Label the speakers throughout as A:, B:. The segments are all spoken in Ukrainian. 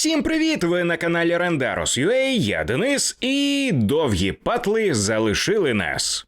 A: Всім привіт! Ви на каналі Rendaros.ua, я Денис, і довгі патли залишили нас.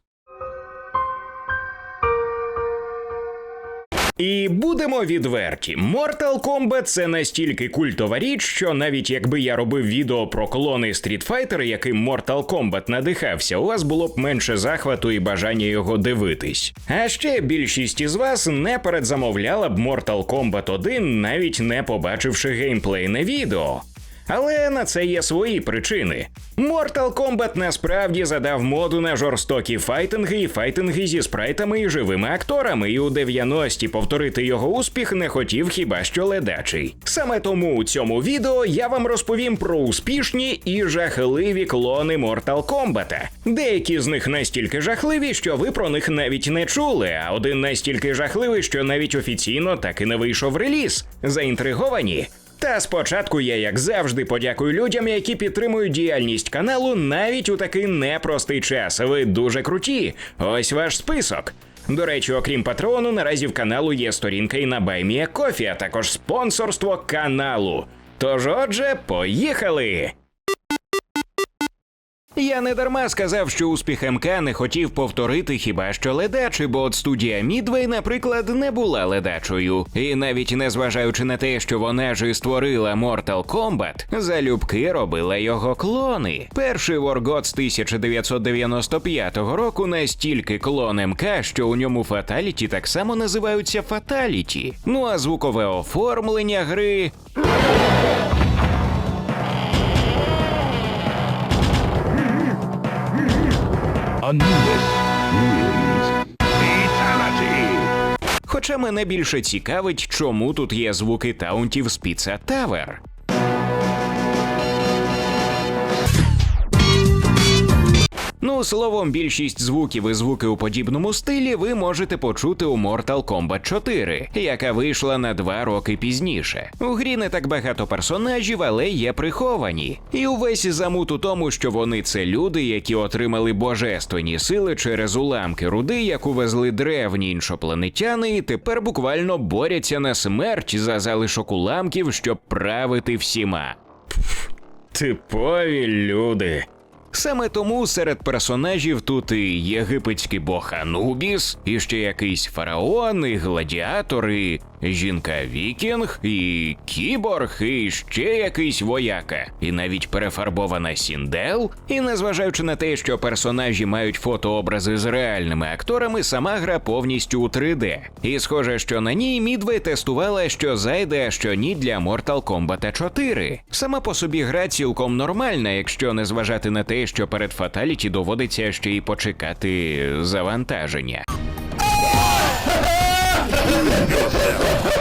A: І будемо відверті, Mortal Kombat це настільки культова річ, що навіть якби я робив відео про клони Street Fighter, яким Mortal Kombat надихався, у вас було б менше захвату і бажання його дивитись. А ще більшість із вас не передзамовляла б Mortal Kombat 1, навіть не побачивши геймплейне відео. Але на це є свої причини. Mortal Kombat насправді задав моду на жорстокі файтинги і файтинги зі спрайтами і живими акторами, і у 90-ті повторити його успіх не хотів хіба що ледачий. Саме тому у цьому відео я вам розповім про успішні і жахливі клони Mortal Kombat. Деякі з них настільки жахливі, що ви про них навіть не чули, а один настільки жахливий, що навіть офіційно так і не вийшов реліз. Заінтриговані? Та спочатку я, як завжди, подякую людям, які підтримують діяльність каналу навіть у такий непростий час. Ви дуже круті. Ось ваш список. До речі, окрім патреону, наразі в каналу є сторінка і на Баймія Кофі, а також спонсорство каналу. Тож, отже, поїхали! Я не дарма сказав, що успіх МК не хотів повторити хіба що ледачий, бо от студія Мідвей, наприклад, не була ледачою. І навіть незважаючи на те, що вона ж і створила Mortal Kombat, залюбки робила його клони. Перший Wargod з 1995 року настільки клон МК, що у ньому фаталіті так само називаються фаталіті. Ну а звукове оформлення гри. Хоча мене більше цікавить, чому тут є звуки таунтів з Pizza Tower. Ну, словом, більшість звуків і звуки у подібному стилі ви можете почути у Mortal Kombat 4, яка вийшла на два роки пізніше. У грі не так багато персонажів, але є приховані. І увесь замут у тому, що вони це люди, які отримали божественні сили через уламки руди, яку везли древні іншопланетяни, і тепер буквально борються на смерть за залишок уламків, щоб правити всіма. Типові люди. Саме тому серед персонажів тут і єгипетський бог Анубіс, і ще якийсь фараон, і гладіатор, і жінка Вікінг, і кіборг, і ще якийсь вояка, і навіть перефарбована Сіндел. І незважаючи на те, що персонажі мають фотообрази з реальними акторами, сама гра повністю у 3D. І схоже, що на ній Мідвей тестувала, що зайде, а що ні для Mortal Kombat 4. Сама по собі гра цілком нормальна, якщо не зважати на те, що перед фаталіті доводиться ще й почекати завантаження. Yeah.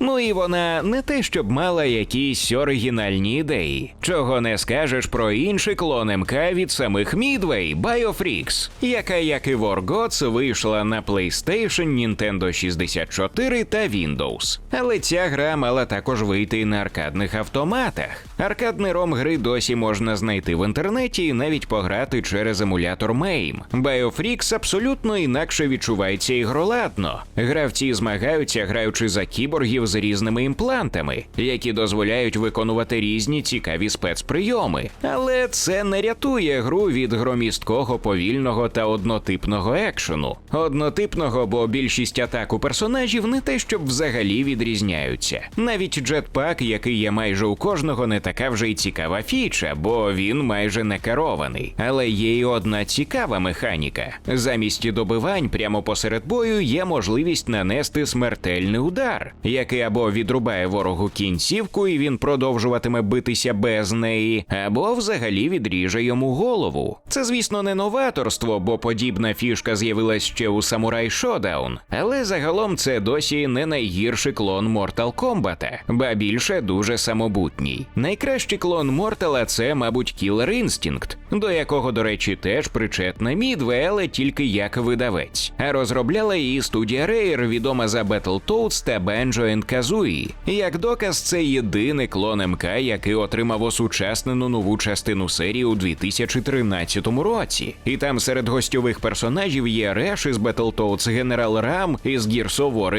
A: Ну і вона не те, щоб мала якісь оригінальні ідеї. Чого не скажеш про інший клон МК від самих Midway, BioFreaks, яка, як і Wargods, вийшла на PlayStation, Nintendo 64 та Windows. Але ця гра мала також вийти на аркадних автоматах. Аркадний ром гри досі можна знайти в інтернеті і навіть пограти через емулятор MAME. BioFreaks абсолютно інакше відчувається ігроладно. Гравці змагаються, граючи за кіборгів з різними імплантами, які дозволяють виконувати різні цікаві спецприйоми. Але це не рятує гру від громісткого, повільного та однотипного екшену. Однотипного, бо більшість атак у персонажів не те, щоб взагалі відрізняються. Навіть джетпак, який є майже у кожного, не така вже й цікава фіча, бо він майже не керований. Але є й одна цікава механіка. Замість добивань прямо посеред бою є можливість нанести смертельний удар, який або відрубає ворогу кінцівку, і він продовжуватиме битися без неї, або взагалі відріже йому голову. Це, звісно, не новаторство, бо подібна фішка з'явилась ще у Samurai Shodown, але загалом це досі не найгірший клон Mortal Kombat, ба більше дуже самобутній. Найкращий клон Мортала це, мабуть, Killer Instinct, до якого, до речі, теж причетна Midway, але тільки як видавець. А розробляла її студія Rare, відома за Battletoads та Banjo енд Казуї. Як доказ, це єдиний клон МК, який отримав осучаснену нову частину серії у 2013 році. І там серед гостьових персонажів є Реш із Battletoads, Генерал Рам із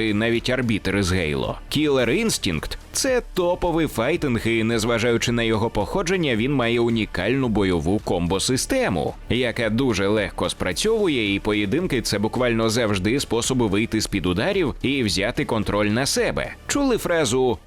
A: і навіть арбітер із Гейло. Killer Instinct – це топовий файтинг, і незважаючи на його походження, він має унікальну бойову комбо-систему, яка дуже легко спрацьовує, і поєдинки це буквально завжди способи вийти з під ударів і взяти контроль на себе. Чули фразу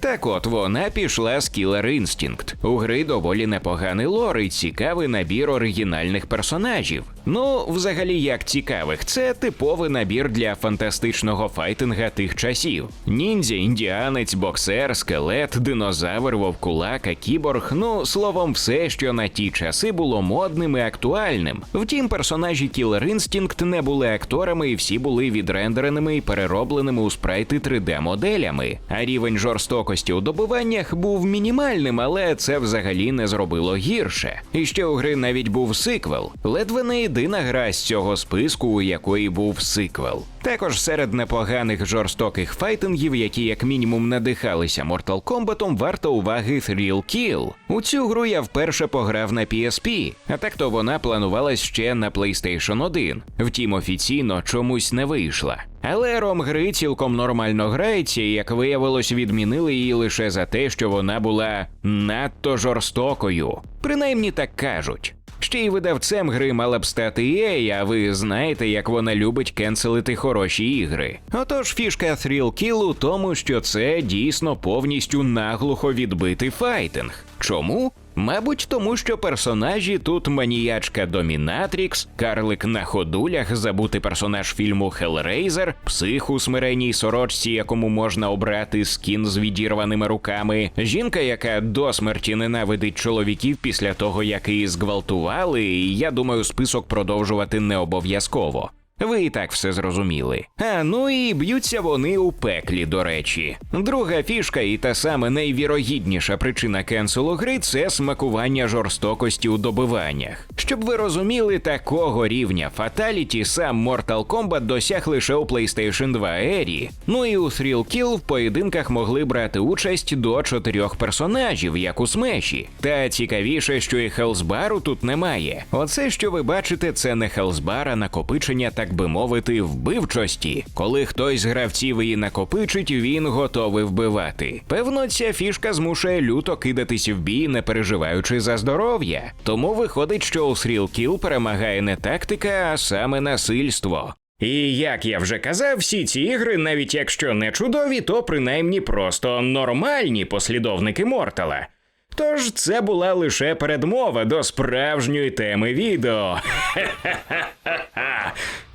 A: Так от вона пішла з Killer Instinct. У гри доволі непоганий лор і цікавий набір оригінальних персонажів. Ну, взагалі, як цікавих, це типовий набір для фантастичного файтинга тих часів: ніндзя, індіанець, боксер, скелет, динозавр, вовкулака, кіборг. Ну, словом, все, що на ті часи було модним і актуальним. Втім, персонажі Killer Instinct не були акторами, і всі були відрендереними і переробленими у спрайти 3D-моделями. А рівень жорстокості у добиваннях був мінімальним, але це взагалі не зробило гірше. І ще у гри навіть був сиквел. Ледве не єдина гра з цього списку, у якої був сиквел. Також серед непоганих жорстоких файтингів, які як мінімум надихалися Mortal Kombat, варто уваги Thrill Kill. У цю гру я вперше пограв на PSP, а так то вона планувалась ще на PlayStation 1. Втім, офіційно чомусь не вийшла. Але ром гри цілком нормально грається, і як виявилось, відмінили її лише за те, що вона була надто жорстокою. Принаймні так кажуть. Ще й видавцем гри мала б стати EA, а ви знаєте, як вона любить кенселити хороші ігри. Отож, фішка Thrill Kill у тому, що це дійсно повністю наглухо відбитий файтинг. Чому? Мабуть, тому що персонажі тут маніячка Домінатрікс, карлик на ходулях, забутий персонаж фільму Hellraiser, псих у смиренній сорочці, якому можна обрати скін з відірваними руками, жінка, яка до смерті ненавидить чоловіків після того, як її зґвалтували, і я думаю, список продовжувати не обов'язково. Ви і так все зрозуміли. А ну і б'ються вони у пеклі, до речі. Друга фішка, і та саме найвірогідніша причина кенселу гри це смакування жорстокості у добиваннях. Щоб ви розуміли, такого рівня фаталіті сам Mortal Kombat досяг лише у PlayStation 2 ері. Ну і у Thrill Kill в поєдинках могли брати участь до чотирьох персонажів, як у смеші. Та цікавіше, що і Хелсбару тут немає. Оце, що ви бачите, це не Хелсбар, а накопичення, так би мовити, вбивчості. Коли хтось з гравців її накопичить, він готовий вбивати. Певно, ця фішка змушує люто кидатись в бій, не переживаючи за здоров'я. Тому виходить, що у Kill перемагає не тактика, а саме насильство. І як я вже казав, всі ці ігри, навіть якщо не чудові, то принаймні просто нормальні послідовники Мортала. Тож це була лише передмова до справжньої теми відео.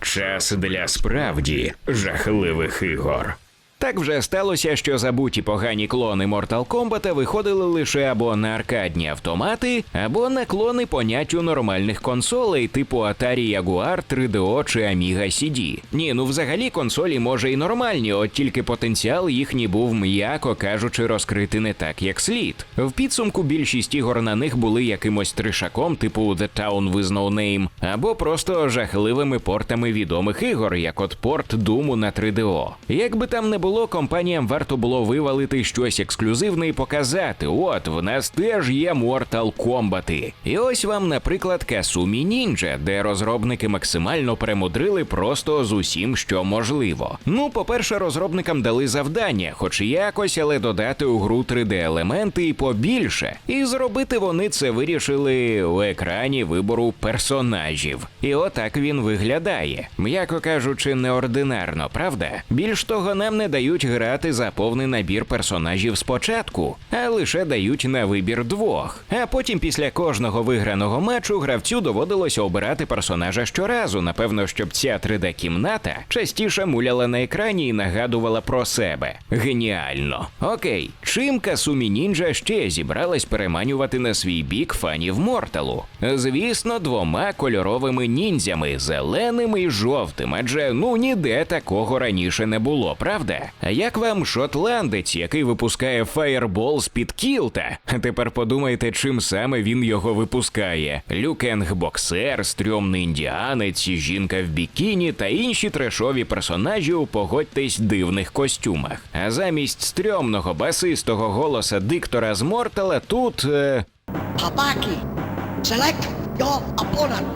A: Час для справді жахливих ігор. Так вже сталося, що забуті погані клони Mortal Kombat виходили лише або на аркадні автомати, або на клони поняттю нормальних консолей, типу Atari Jaguar, 3DO чи Amiga CD. Ні, ну взагалі консолі може і нормальні, от тільки потенціал їхній був, м'яко кажучи, розкрити не так, як слід. В підсумку більшість ігор на них були якимось тришаком, типу The Town with No Name, або просто жахливими портами відомих ігор, як от порт Думу на 3DO. Як би там не було, компаніям варто було вивалити щось ексклюзивне і показати. От в нас теж є Mortal Kombat. І ось вам, наприклад, Kasumi Ninja, де розробники максимально перемудрили просто з усім, що можливо. Ну, по-перше, розробникам дали завдання, хоч якось, але додати у гру 3D-елементи і побільше. І зробити вони це вирішили у екрані вибору персонажів. І отак він виглядає. М'яко кажучи, неординарно, правда? Більш того, нам не дають грати за повний набір персонажів спочатку, а лише дають на вибір двох. А потім, після кожного виграного матчу, гравцю доводилося обирати персонажа щоразу, напевно, щоб ця 3D-кімната частіше муляла на екрані і нагадувала про себе. Геніально. Окей, чим Касумі Нінджа ще зібралась переманювати на свій бік фанів Морталу? Звісно, двома кольоровими ніндзями зеленим і жовтим, адже ну ніде такого раніше не було, правда? А як вам шотландець, який випускає фаєрбол з-під кілта? Тепер подумайте, чим саме він його випускає: Люкенг боксер, стрьомний індіанець, жінка в бікіні та інші трешові персонажі у погодьтесь дивних костюмах. А замість стрьомного басистого голоса диктора з Мортала тут. Е...
B: Habaki, select your opponent.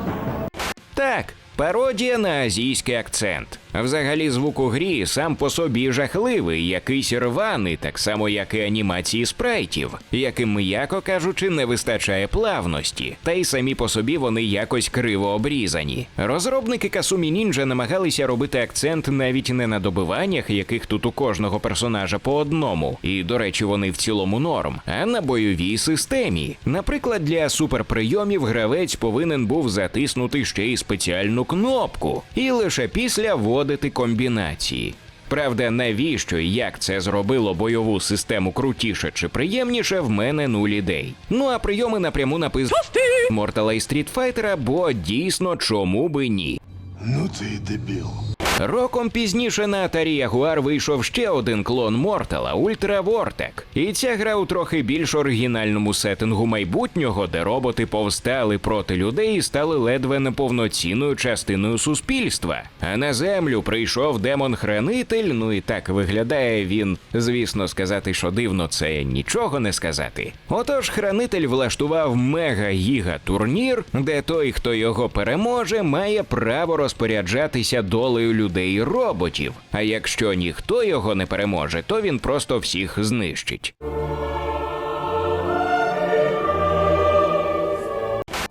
A: Так, пародія на азійський акцент. Взагалі, звук у грі сам по собі жахливий, якийсь рваний, так само як і анімації спрайтів, яким, м'яко кажучи, не вистачає плавності, та й самі по собі вони якось криво обрізані. Розробники Касумі Нінджа намагалися робити акцент навіть не на добиваннях, яких тут у кожного персонажа по одному, і, до речі, вони в цілому норм, а на бойовій системі. Наприклад, для суперприйомів гравець повинен був затиснути ще й спеціальну кнопку, і лише після вводити комбінації. Правда, навіщо і як це зробило бойову систему крутіше чи приємніше, в мене нуль ідей. Ну а прийоми напряму напис Мортала і Стрітфайтера, бо дійсно чому би ні.
C: Ну ти й дебіл.
A: Роком пізніше на Atari Jaguar вийшов ще один клон Мортала Ultra Vortec. І ця гра у трохи більш оригінальному сеттингу майбутнього, де роботи повстали проти людей і стали ледве неповноцінною частиною суспільства. А на землю прийшов демон-хранитель. Ну і так виглядає він. Звісно, сказати, що дивно, це нічого не сказати. Отож, хранитель влаштував мега-гіга турнір, де той, хто його переможе, має право розпоряджатися долею людей і роботів. А якщо ніхто його не переможе, то він просто всіх знищить.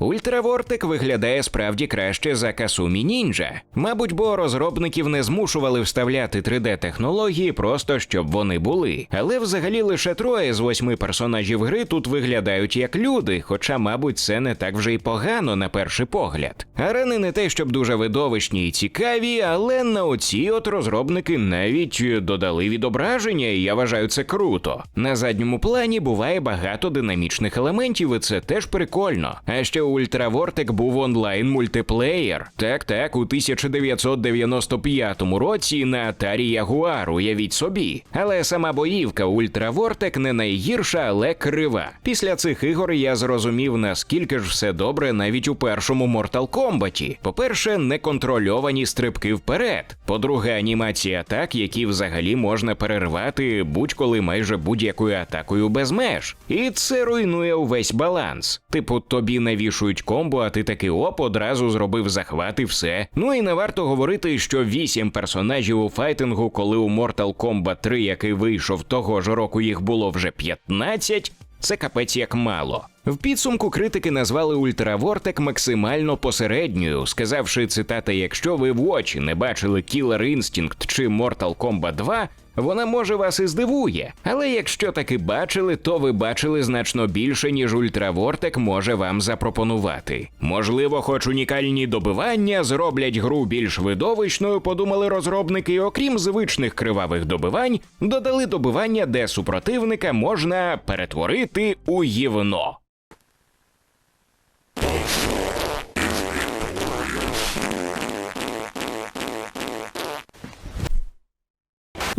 A: Ультравортик виглядає справді краще за Касумі Нінджа. Мабуть, бо розробників не змушували вставляти 3D-технології просто щоб вони були. Але взагалі лише троє з восьми персонажів гри тут виглядають як люди, хоча, мабуть, це не так вже й погано на перший погляд. Арени не те, щоб дуже видовищні і цікаві, але на оці от розробники навіть додали відображення, і я вважаю це круто. На задньому плані буває багато динамічних елементів, і це теж прикольно. А ще у Ультравортек був онлайн мультиплеєр. Так, так, у 1995 році на Atari Jaguar, уявіть собі. Але сама боївка Ультравортек не найгірша, але крива. Після цих ігор я зрозумів, наскільки ж все добре навіть у першому Mortal Kombat. По-перше, неконтрольовані стрибки вперед. По-друге, анімація атак, які взагалі можна перервати будь-коли майже будь-якою атакою без меж. І це руйнує увесь баланс. Типу, тобі навішують комбо, а ти таки оп, одразу зробив захват і все. Ну і не варто говорити, що вісім персонажів у файтингу, коли у Mortal Kombat 3, який вийшов того ж року, їх було вже 15, це капець як мало. В підсумку критики назвали Ультравортек максимально посередньою, сказавши цитата: якщо ви в очі не бачили Killer Instinct чи Mortal Kombat 2, вона може вас і здивує. Але якщо таки бачили, то ви бачили значно більше, ніж Ультравортек може вам запропонувати. Можливо, хоч унікальні добивання зроблять гру більш видовищною, подумали розробники, окрім звичних кривавих добивань, додали добивання, де супротивника можна перетворити у гівно.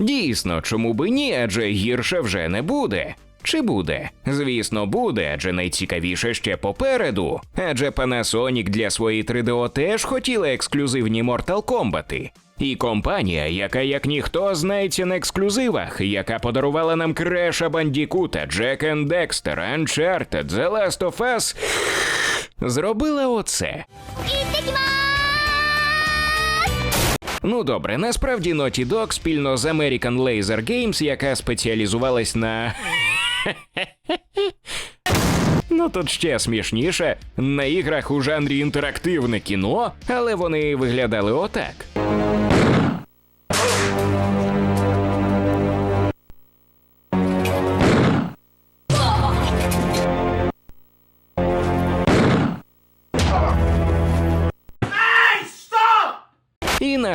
A: Дійсно, чому би ні, адже гірше вже не буде. Чи буде? Звісно, буде, адже найцікавіше ще попереду. Адже Panasonic для своєї 3DO теж хотіла ексклюзивні Mortal Kombat. І компанія, яка як ніхто знається на ексклюзивах, яка подарувала нам Креша Бандікута, and Dexter, Uncharted, The Last of Us, зробила оце. Ну добре, насправді Naughty Dog спільно з American Laser Games, яка спеціалізувалась на. Ну тут ще смішніше на іграх у жанрі інтерактивне кіно, але вони виглядали отак.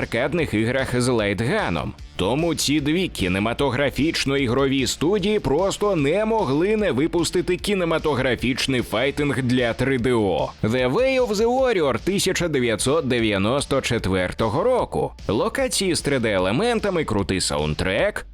A: Аркадних іграх з лайтганом. Тому ці дві кінематографічно-ігрові студії просто не могли не випустити кінематографічний файтинг для 3DO. The Way of the Warrior 1994 року. Локації з 3D-елементами, крутий саундтрек,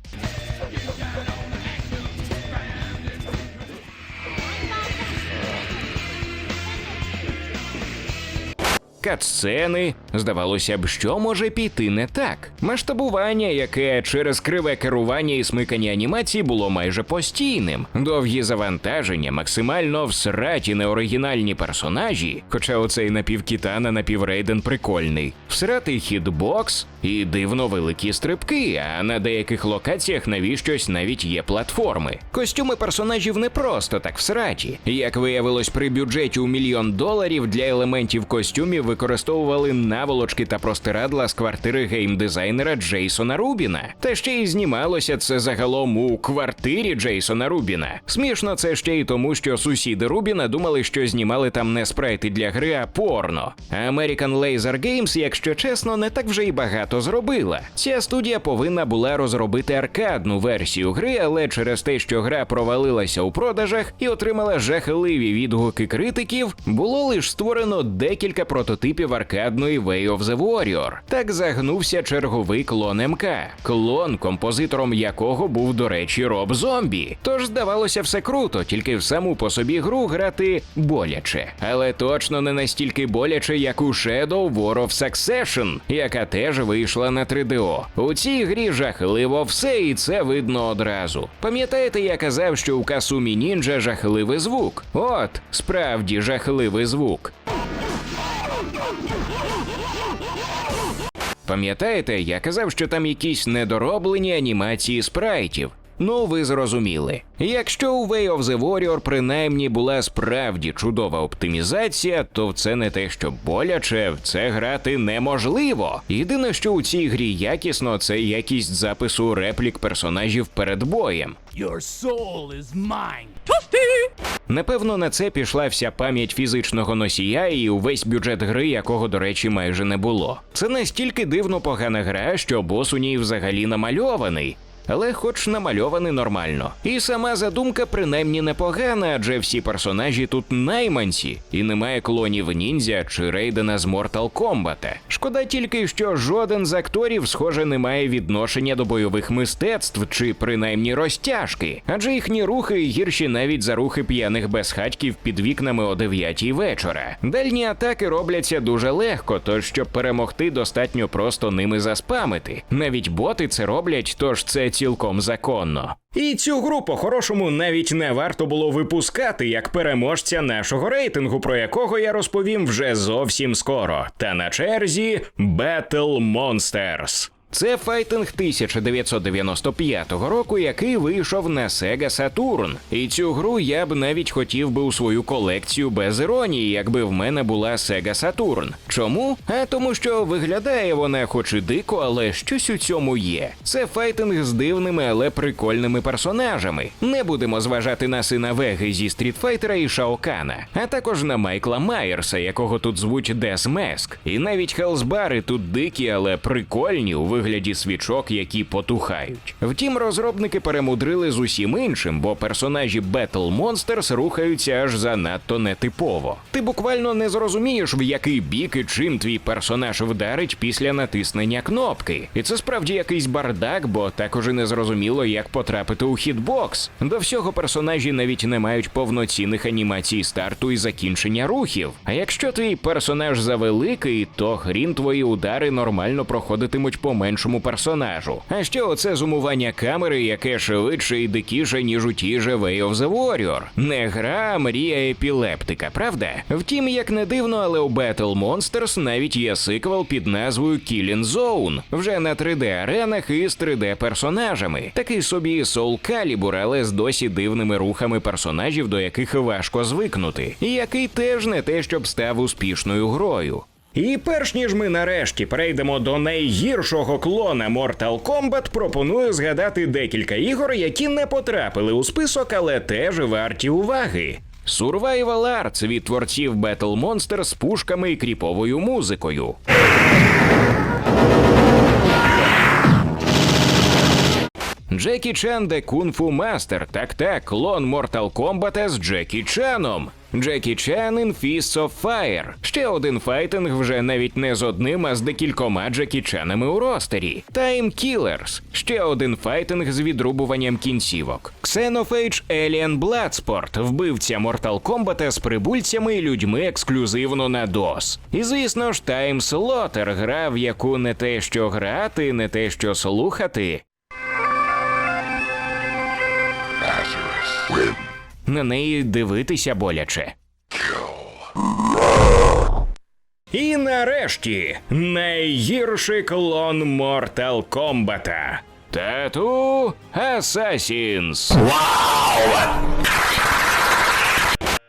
A: Катсцени, здавалося б, що може піти не так. Масштабування, яке через криве керування і смикання анімації було майже постійним, довгі завантаження, максимально всраті неоригінальні персонажі, хоча оцей напівкітана напіврейден прикольний, всратий хітбокс і дивно великі стрибки, а на деяких локаціях навіщось навіть є платформи. Костюми персонажів не просто так всраті. Як виявилось, при бюджеті у мільйон доларів для елементів костюмів використовували наволочки та простирадла з квартири геймдизайнера Джейсона Рубіна. Та ще й знімалося це загалом у квартирі Джейсона Рубіна. Смішно це ще й тому, що сусіди Рубіна думали, що знімали там не спрайти для гри, а порно. American Laser Games, якщо чесно, не так вже й багато зробила. Ця студія повинна була розробити аркадну версію гри, але через те, що гра провалилася у продажах і отримала жахливі відгуки критиків, було лише створено декілька прототипів аркадної Way of the Warrior. Так загнувся черговий клон МК, клон, композитором якого був, до речі, Роб Зомбі. Тож здавалося все круто, тільки в саму по собі гру грати боляче. Але точно не настільки боляче, як у Shadow War of Succession, яка теж вийшла на 3DO. У цій грі жахливо все, і це видно одразу. Пам'ятаєте, я казав, що у Касумі Нінджа жахливий звук? От, справді жахливий звук. Пам'ятаєте, я казав, що там якісь недороблені анімації спрайтів. Ну, ви зрозуміли. Якщо у Way of the Warrior принаймні була справді чудова оптимізація, то це не те, що боляче, в це грати неможливо. Єдине, що у цій грі якісно, це якість запису реплік персонажів перед боєм.
D: Your soul is mine.
A: Напевно, на це пішла вся пам'ять фізичного носія і увесь бюджет гри, якого, до речі, майже не було. Це настільки дивно погана гра, що бос у ній взагалі намальований. Але хоч намальований нормально. І сама задумка принаймні непогана, адже всі персонажі тут найманці, і немає клонів ніндзя чи рейдена з Mortal Kombat. Шкода тільки, що жоден з акторів, схоже, не має відношення до бойових мистецтв чи принаймні розтяжки, адже їхні рухи гірші навіть за рухи п'яних безхатьків під вікнами о 9 вечора. Дальні атаки робляться дуже легко, тож щоб перемогти, достатньо просто ними заспамити. Навіть боти це роблять, тож це цілком законно. І цю гру по-хорошому навіть не варто було випускати як переможця нашого рейтингу, про якого я розповім вже зовсім скоро. Та на черзі Battle Monsters. Це файтинг 1995 року, який вийшов на Sega Saturn. І цю гру я б навіть хотів би у свою колекцію без іронії, якби в мене була Sega Saturn. Чому? А тому, що виглядає вона хоч і дико, але щось у цьому є. Це файтинг з дивними, але прикольними персонажами. Не будемо зважати на сина Веги зі Стрітфайтера і Шаокана, а також на Майкла Майерса, якого тут звуть Дес Меск. І навіть Хелсбари тут дикі, але прикольні у свічок, які потухають. Втім, розробники перемудрили з усім іншим, бо персонажі Battle Monsters рухаються аж занадто нетипово. Ти буквально не зрозумієш, в який бік і чим твій персонаж вдарить після натиснення кнопки. І це справді якийсь бардак, бо також і не зрозуміло, як потрапити у хітбокс. До всього персонажі навіть не мають повноцінних анімацій старту і закінчення рухів. А якщо твій персонаж завеликий, то хрін твої удари нормально проходитимуть по меншому персонажу. А ще оце зумування камери, яке швидше і дикіше, ніж у тій же Way of the Warrior. Не гра, а мрія епілептика, правда? Втім, як не дивно, але у Battle Monsters навіть є сиквел під назвою Killing Zone, вже на 3D-аренах і з 3D-персонажами. Такий собі Soul Calibur, але з досі дивними рухами персонажів, до яких важко звикнути, і який теж не те, щоб став успішною грою. І перш ніж ми нарешті перейдемо до найгіршого клона Mortal Kombat, пропоную згадати декілька ігор, які не потрапили у список, але теж варті уваги. Survival Arts від творців Battle Monster з пушками і кріповою музикою. Джекі Чан де Кунг-фу Мастер. Так так, клон Mortal Kombat з Джекі Чаном. Джекі Чан in Fists of Fire. Ще один файтинг вже навіть не з одним, а з декількома Джекі Чанами у ростері. Time Killers. Ще один файтинг з відрубуванням кінцівок. Xenophage Alien Bloodsport. Вбивця Mortal Kombat з прибульцями і людьми ексклюзивно на DOS. І звісно ж, Time Slaughter. Гра, в яку не те що грати, не те що слухати. На неї дивитися боляче. І нарешті найгірший клон Mortal Kombat. Тату Assassins.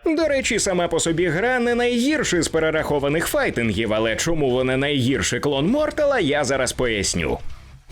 A: До речі, сама по собі гра не найгірший з перерахованих файтингів, але чому вона найгірший клон Мортала, я зараз поясню.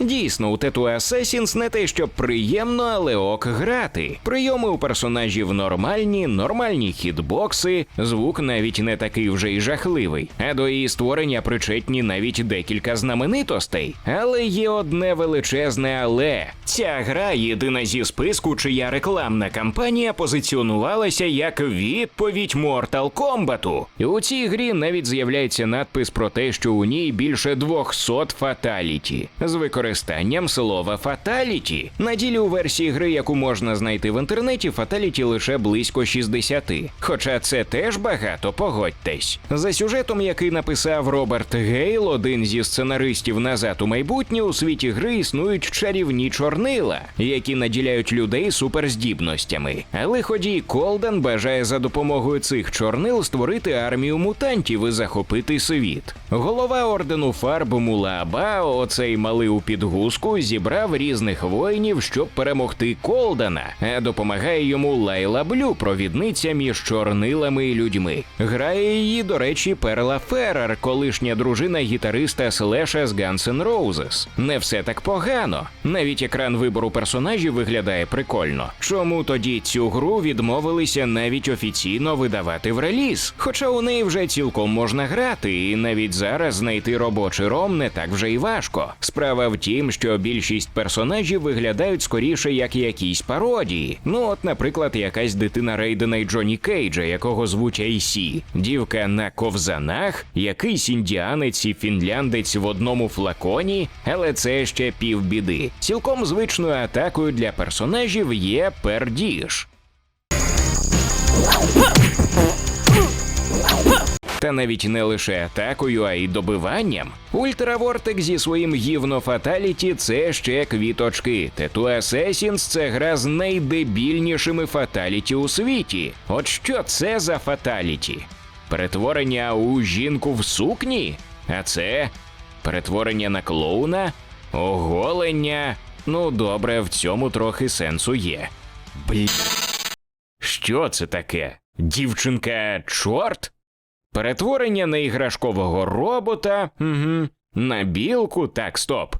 A: Дійсно, у Tattoo Assassins не те, що приємно, але ок грати. Прийоми у персонажів нормальні, нормальні хітбокси, звук навіть не такий вже й жахливий. А до її створення причетні навіть декілька знаменитостей. Але є одне величезне але. Ця гра єдина зі списку, чия рекламна кампанія позиціонувалася як відповідь Mortal Kombat. У цій грі навіть з'являється надпис про те, що у ній більше 200 фаталіті з використанням слова фаталіті. На ділі у версії гри, яку можна знайти в інтернеті, фаталіті лише близько 60. Хоча це теж багато, погодьтесь. За сюжетом, який написав Роберт Гейл, один зі сценаристів назад у майбутнє, у світі гри існують чарівні чорнила, які наділяють людей суперздібностями. Але ходій Колдан бажає за допомогою цих чорнил створити армію мутантів і захопити світ. Голова ордену фарб Мулаабао, оцей малий у підгузку, зібрав різних воїнів, щоб перемогти Колдана, а допомагає йому Лайла Блю, провідниця між чорнилами і людьми. Грає її, до речі, Перла Феррер, колишня дружина гітариста Слеша з Guns N'. Не все так погано. Навіть екран вибору персонажів виглядає прикольно. Чому тоді цю гру відмовилися навіть офіційно видавати в реліз? Хоча у неї вже цілком можна грати, і навіть зараз знайти робочий ром не так вже й важко. Справа в тім, що більшість персонажів виглядають скоріше як якісь пародії. Ну, от, наприклад, якась дитина Рейдена і Джоні Кейджа, якого звуть Айсі, дівка на ковзанах, якийсь індіанець і фінляндець в одному флаконі, але це ще півбіди. Цілком звичною атакою для персонажів є пердіж. Та навіть не лише атакою, а й добиванням. Ультравортек зі своїм гівно фаталіті це ще квіточки. Tattoo Assassins – це гра з найдебільнішими фаталіті у світі. От що це за фаталіті? Перетворення у жінку в сукні? А це перетворення на клоуна? Оголення? Ну, добре, в цьому трохи сенсу є. Блін. Що це таке? Дівчинка чорт? Перетворення на іграшкового робота. Угу. На білку. Так, стоп.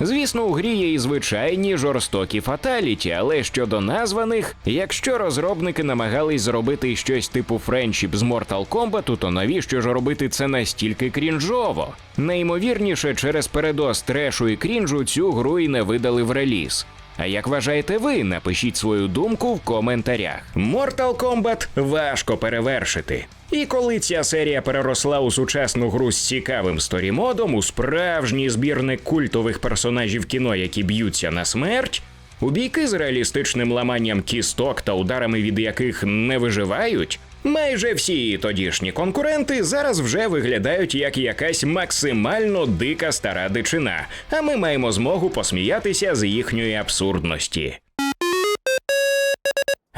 A: Звісно, у грі є і звичайні жорстокі фаталіті, але щодо названих, якщо розробники намагались зробити щось типу френчіп з Mortal Kombat, то навіщо ж робити це настільки крінжово? Найімовірніше, через передоз трешу і крінжу цю гру і не видали в реліз. А як вважаєте ви? Напишіть свою думку в коментарях. Mortal Kombat важко перевершити. І коли ця серія переросла у сучасну гру з цікавим сторімодом, у справжній збірник культових персонажів кіно, які б'ються на смерть, у бійки з реалістичним ламанням кісток та ударами від яких не виживають, майже всі тодішні конкуренти зараз вже виглядають як якась максимально дика стара дичина, а ми маємо змогу посміятися з їхньої абсурдності.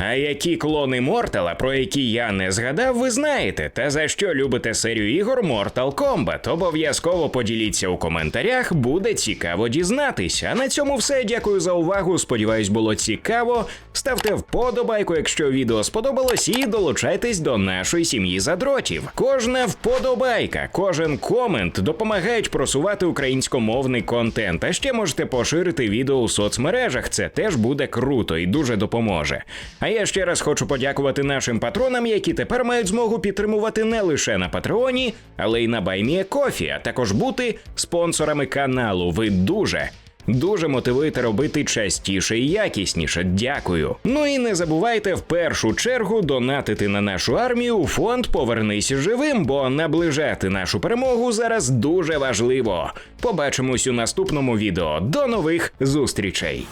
A: А які клони Мортала, про які я не згадав, ви знаєте, та за що любите серію ігор Mortal Kombat? Обов'язково поділіться у коментарях, буде цікаво дізнатися. А на цьому все. Дякую за увагу. Сподіваюсь, було цікаво. Ставте вподобайку, якщо відео сподобалось, і долучайтесь до нашої сім'ї задротів. Кожна вподобайка, кожен комент допомагають просувати українськомовний контент. А ще можете поширити відео у соцмережах. Це теж буде круто і дуже допоможе. А я ще раз хочу подякувати нашим патронам, які тепер мають змогу підтримувати не лише на Патреоні, але й на Баймія Кофі, а також бути спонсорами каналу. Ви дуже. Дуже мотивуєте робити частіше і якісніше. Дякую. Ну і не забувайте в першу чергу донатити на нашу армію у фонд Повернись живим, бо наближати нашу перемогу зараз дуже важливо. Побачимось у наступному відео. До нових зустрічей.